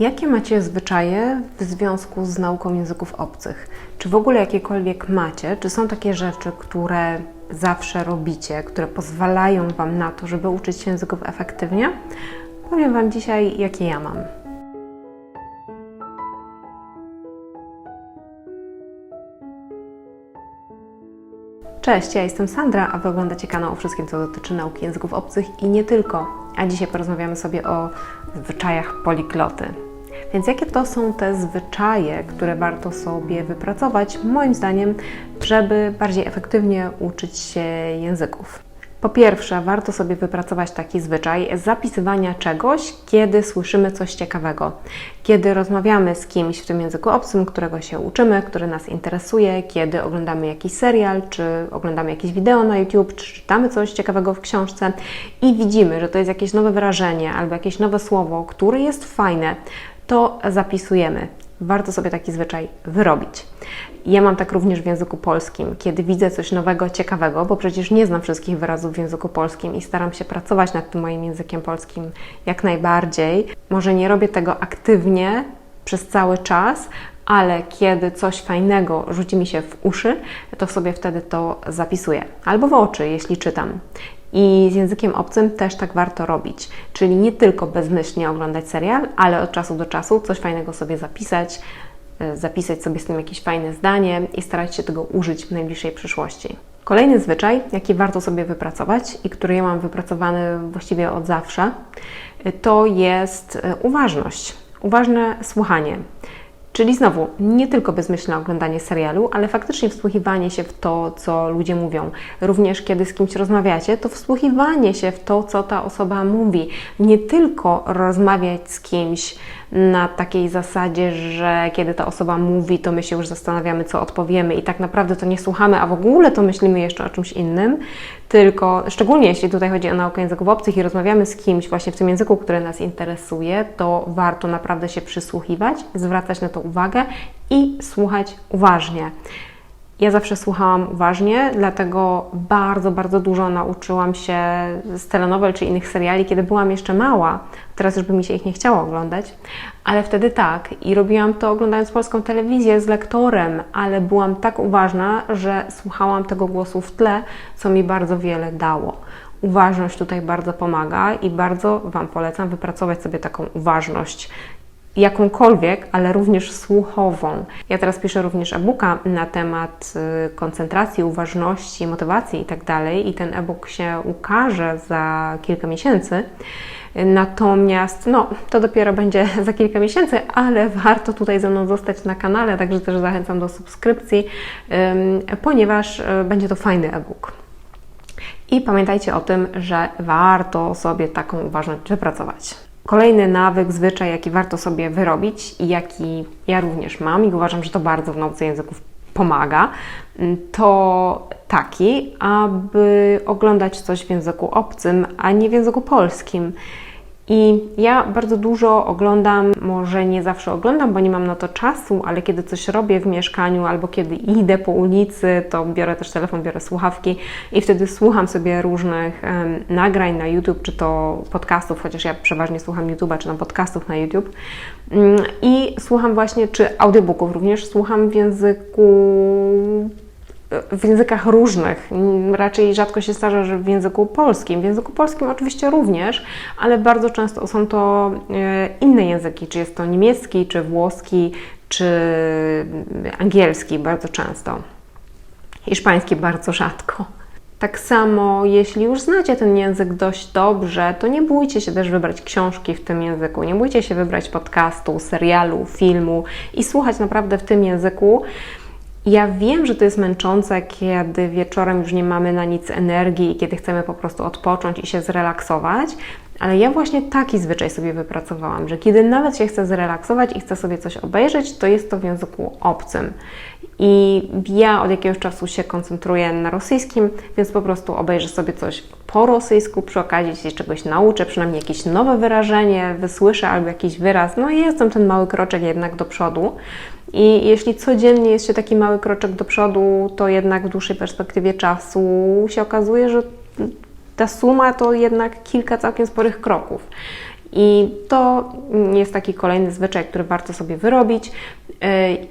Jakie macie zwyczaje w związku z nauką języków obcych? Czy w ogóle jakiekolwiek macie? Czy są takie rzeczy, które zawsze robicie, które pozwalają Wam na to, żeby uczyć się języków efektywnie? Powiem Wam dzisiaj, jakie ja mam. Cześć, ja jestem Sandra, a Wy oglądacie kanał o wszystkim, co dotyczy nauki języków obcych i nie tylko. A dzisiaj porozmawiamy sobie o zwyczajach poligloty. Więc jakie to są te zwyczaje, które warto sobie wypracować, moim zdaniem, żeby bardziej efektywnie uczyć się języków? Po pierwsze, warto sobie wypracować taki zwyczaj zapisywania czegoś, kiedy słyszymy coś ciekawego. Kiedy rozmawiamy z kimś w tym języku obcym, którego się uczymy, który nas interesuje, kiedy oglądamy jakiś serial, czy oglądamy jakieś wideo na YouTube, czy czytamy coś ciekawego w książce i widzimy, że to jest jakieś nowe wyrażenie albo jakieś nowe słowo, które jest fajne, to zapisujemy. Warto sobie taki zwyczaj wyrobić. Ja mam tak również w języku polskim, kiedy widzę coś nowego, ciekawego, bo przecież nie znam wszystkich wyrazów w języku polskim i staram się pracować nad tym moim językiem polskim jak najbardziej. Może nie robię tego aktywnie przez cały czas, ale kiedy coś fajnego rzuci mi się w uszy, to sobie wtedy to zapisuję. Albo w oczy, jeśli czytam. I z językiem obcym też tak warto robić. Czyli nie tylko bezmyślnie oglądać serial, ale od czasu do czasu coś fajnego sobie zapisać, zapisać sobie z tym jakieś fajne zdanie i starać się tego użyć w najbliższej przyszłości. Kolejny zwyczaj, jaki warto sobie wypracować i który ja mam wypracowany właściwie od zawsze, to jest uważność, uważne słuchanie. Czyli znowu, nie tylko bezmyślne oglądanie serialu, ale faktycznie wsłuchiwanie się w to, co ludzie mówią. Również kiedy z kimś rozmawiacie, to wsłuchiwanie się w to, co ta osoba mówi. Nie tylko rozmawiać z kimś na takiej zasadzie, że kiedy ta osoba mówi, to my się już zastanawiamy, co odpowiemy i tak naprawdę to nie słuchamy, a w ogóle to myślimy jeszcze o czymś innym, tylko szczególnie jeśli tutaj chodzi o naukę języków obcych i rozmawiamy z kimś właśnie w tym języku, który nas interesuje, to warto naprawdę się przysłuchiwać, zwracać na to uwagę i słuchać uważnie. Ja zawsze słuchałam uważnie, dlatego bardzo, bardzo dużo nauczyłam się z telenowel czy innych seriali, kiedy byłam jeszcze mała. Teraz już by mi się ich nie chciało oglądać, ale wtedy tak. I robiłam to oglądając polską telewizję z lektorem, ale byłam tak uważna, że słuchałam tego głosu w tle, co mi bardzo wiele dało. Uważność tutaj bardzo pomaga i bardzo Wam polecam wypracować sobie taką uważność jakąkolwiek, ale również słuchową. Ja teraz piszę również e-booka na temat y, koncentracji, uważności, motywacji itd. I tak ten e-book się ukaże za kilka miesięcy. Natomiast no, to dopiero będzie za kilka miesięcy, ale warto tutaj ze mną zostać na kanale, także też zachęcam do subskrypcji, ponieważ y, będzie to fajny e-book. I pamiętajcie o tym, że warto sobie taką uważność wypracować. Kolejny nawyk, zwyczaj, jaki warto sobie wyrobić i jaki ja również mam i uważam, że to bardzo w nauce języków pomaga, to taki, aby oglądać coś w języku obcym, a nie w języku polskim. I ja bardzo dużo oglądam, może nie zawsze oglądam, bo nie mam na to czasu, ale kiedy coś robię w mieszkaniu albo kiedy idę po ulicy, to biorę też telefon, biorę słuchawki i wtedy słucham sobie różnych um, nagrań na YouTube, czy to podcastów, chociaż ja przeważnie słucham YouTube'a, czy tam podcastów na YouTube. Um, I słucham właśnie, czy audiobooków również, słucham w języku w językach różnych. Raczej rzadko się zdarza, że w języku polskim. W języku polskim oczywiście również, ale bardzo często są to e, inne języki, czy jest to niemiecki, czy włoski, czy angielski bardzo często. Hiszpański bardzo rzadko. Tak samo, jeśli już znacie ten język dość dobrze, to nie bójcie się też wybrać książki w tym języku, nie bójcie się wybrać podcastu, serialu, filmu i słuchać naprawdę w tym języku, ja wiem, że to jest męczące, kiedy wieczorem już nie mamy na nic energii kiedy chcemy po prostu odpocząć i się zrelaksować, ale ja właśnie taki zwyczaj sobie wypracowałam, że kiedy nawet się chcę zrelaksować i chcę sobie coś obejrzeć, to jest to w języku obcym. I ja od jakiegoś czasu się koncentruję na rosyjskim, więc po prostu obejrzę sobie coś po rosyjsku, przy okazji się czegoś nauczę, przynajmniej jakieś nowe wyrażenie wysłyszę albo jakiś wyraz. No i jestem ten mały kroczek jednak do przodu. I jeśli codziennie jest się taki mały kroczek do przodu, to jednak w dłuższej perspektywie czasu się okazuje, że ta suma to jednak kilka całkiem sporych kroków. I to jest taki kolejny zwyczaj, który warto sobie wyrobić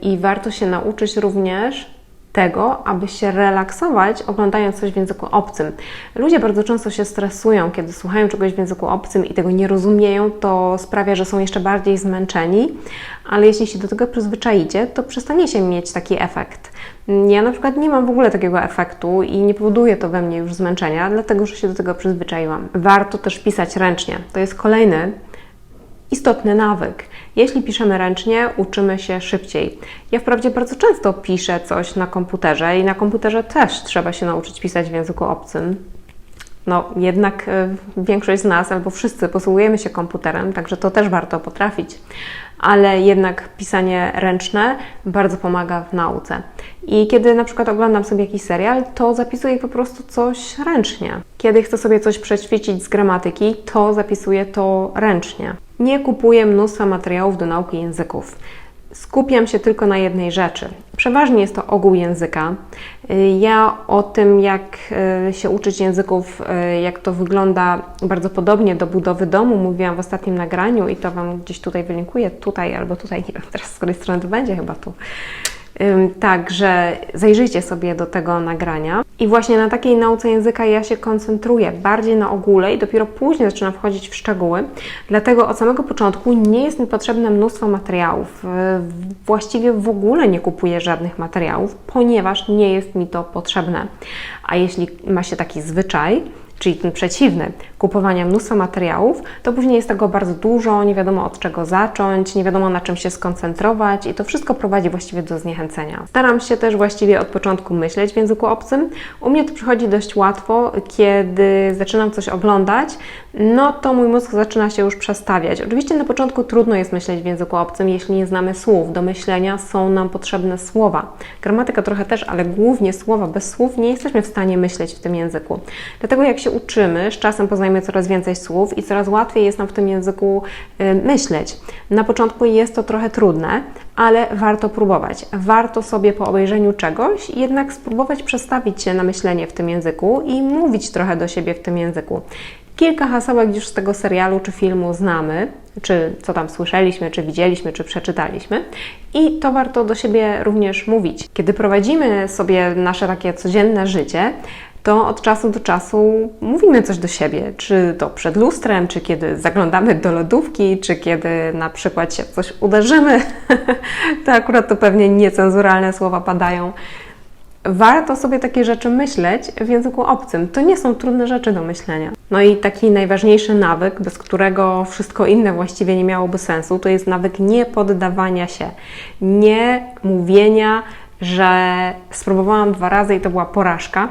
i warto się nauczyć również tego, aby się relaksować, oglądając coś w języku obcym. Ludzie bardzo często się stresują, kiedy słuchają czegoś w języku obcym i tego nie rozumieją, to sprawia, że są jeszcze bardziej zmęczeni, ale jeśli się do tego przyzwyczaicie, to przestaniecie mieć taki efekt. Ja na przykład nie mam w ogóle takiego efektu i nie powoduje to we mnie już zmęczenia, dlatego że się do tego przyzwyczaiłam. Warto też pisać ręcznie. To jest kolejny istotny nawyk. Jeśli piszemy ręcznie, uczymy się szybciej. Ja wprawdzie bardzo często piszę coś na komputerze i na komputerze też trzeba się nauczyć pisać w języku obcym. No, jednak y, większość z nas albo wszyscy posługujemy się komputerem, także to też warto potrafić. Ale jednak pisanie ręczne bardzo pomaga w nauce. I kiedy na przykład oglądam sobie jakiś serial, to zapisuję po prostu coś ręcznie. Kiedy chcę sobie coś przećwiczyć z gramatyki, to zapisuję to ręcznie. Nie kupuję mnóstwa materiałów do nauki języków. Skupiam się tylko na jednej rzeczy. Przeważnie jest to ogół języka. Ja o tym, jak e, się uczyć języków, e, jak to wygląda bardzo podobnie do budowy domu, mówiłam w ostatnim nagraniu i to Wam gdzieś tutaj wylinkuję, tutaj albo tutaj, nie wiem teraz z której strony to będzie, chyba tu. Także zajrzyjcie sobie do tego nagrania. I właśnie na takiej nauce języka ja się koncentruję bardziej na ogóle i dopiero później zaczynam wchodzić w szczegóły. Dlatego od samego początku nie jest mi potrzebne mnóstwo materiałów. Właściwie w ogóle nie kupuję żadnych materiałów, ponieważ nie jest mi to potrzebne. A jeśli ma się taki zwyczaj, czyli ten przeciwny, kupowania mnóstwa materiałów, to później jest tego bardzo dużo, nie wiadomo od czego zacząć, nie wiadomo na czym się skoncentrować i to wszystko prowadzi właściwie do zniechęcenia. Staram się też właściwie od początku myśleć w języku obcym. U mnie to przychodzi dość łatwo, kiedy zaczynam coś oglądać, no to mój mózg zaczyna się już przestawiać. Oczywiście na początku trudno jest myśleć w języku obcym, jeśli nie znamy słów. Do myślenia są nam potrzebne słowa. Gramatyka trochę też, ale głównie słowa. Bez słów nie jesteśmy w stanie myśleć w tym języku. Dlatego jak się uczymy, z czasem poznajemy coraz więcej słów i coraz łatwiej jest nam w tym języku y, myśleć. Na początku jest to trochę trudne, ale warto próbować. Warto sobie po obejrzeniu czegoś jednak spróbować przestawić się na myślenie w tym języku i mówić trochę do siebie w tym języku. Kilka hasełek już z tego serialu czy filmu znamy, czy co tam słyszeliśmy, czy widzieliśmy, czy przeczytaliśmy, i to warto do siebie również mówić. Kiedy prowadzimy sobie nasze takie codzienne życie, to od czasu do czasu mówimy coś do siebie, czy to przed lustrem, czy kiedy zaglądamy do lodówki, czy kiedy na przykład się coś uderzymy, to akurat to pewnie niecenzuralne słowa padają. Warto sobie takie rzeczy myśleć w języku obcym. To nie są trudne rzeczy do myślenia. No i taki najważniejszy nawyk, bez którego wszystko inne właściwie nie miałoby sensu, to jest nawyk nie poddawania się, nie mówienia, że spróbowałam dwa razy i to była porażka,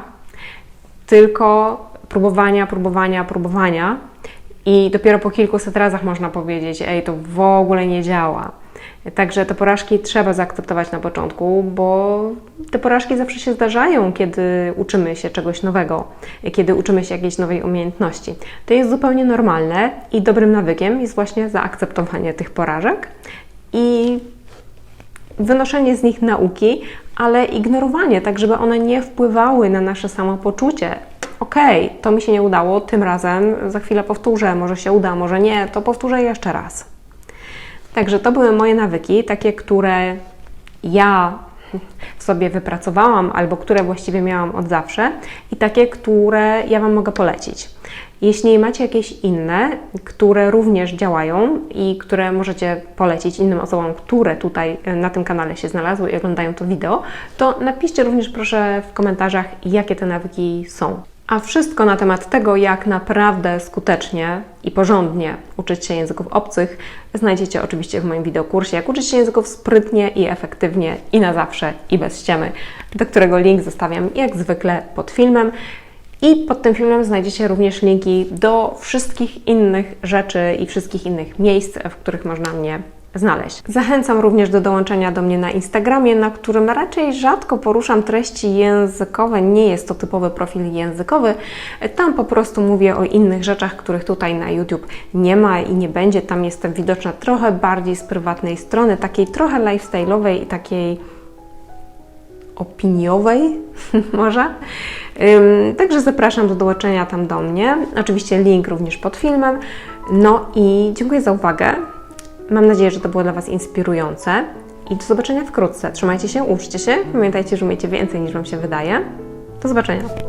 tylko próbowania, próbowania, próbowania. I dopiero po kilkuset razach można powiedzieć, ej, to w ogóle nie działa. Także te porażki trzeba zaakceptować na początku, bo te porażki zawsze się zdarzają, kiedy uczymy się czegoś nowego, kiedy uczymy się jakiejś nowej umiejętności. To jest zupełnie normalne i dobrym nawykiem jest właśnie zaakceptowanie tych porażek i wynoszenie z nich nauki, ale ignorowanie, tak żeby one nie wpływały na nasze samopoczucie. Okej, okay, to mi się nie udało, tym razem za chwilę powtórzę, może się uda, może nie, to powtórzę jeszcze raz. Także to były moje nawyki, takie, które ja sobie wypracowałam, albo które właściwie miałam od zawsze, i takie, które ja Wam mogę polecić. Jeśli macie jakieś inne, które również działają i które możecie polecić innym osobom, które tutaj e, na tym kanale się znalazły i oglądają to wideo, to napiszcie również proszę w komentarzach, jakie te nawyki są. A wszystko na temat tego, jak naprawdę skutecznie i porządnie uczyć się języków obcych, znajdziecie oczywiście w moim wideokursie, jak uczyć się języków sprytnie i efektywnie i na zawsze i bez ściemy, do którego link zostawiam jak zwykle pod filmem. I pod tym filmem znajdziecie również linki do wszystkich innych rzeczy i wszystkich innych miejsc, w których można mnie znaleźć. Zachęcam również do dołączenia do mnie na Instagramie, na którym raczej rzadko poruszam treści językowe. Nie jest to typowy profil językowy. Tam po prostu mówię o innych rzeczach, których tutaj na YouTube nie ma i nie będzie. Tam jestem widoczna trochę bardziej z prywatnej strony, takiej trochę lifestyle'owej i takiej opiniowej może. Także zapraszam do dołączenia tam do mnie. Oczywiście link również pod filmem. No i dziękuję za uwagę. Mam nadzieję, że to było dla Was inspirujące. I do zobaczenia wkrótce. Trzymajcie się, uczcie się. Pamiętajcie, że umiecie więcej niż Wam się wydaje. Do zobaczenia.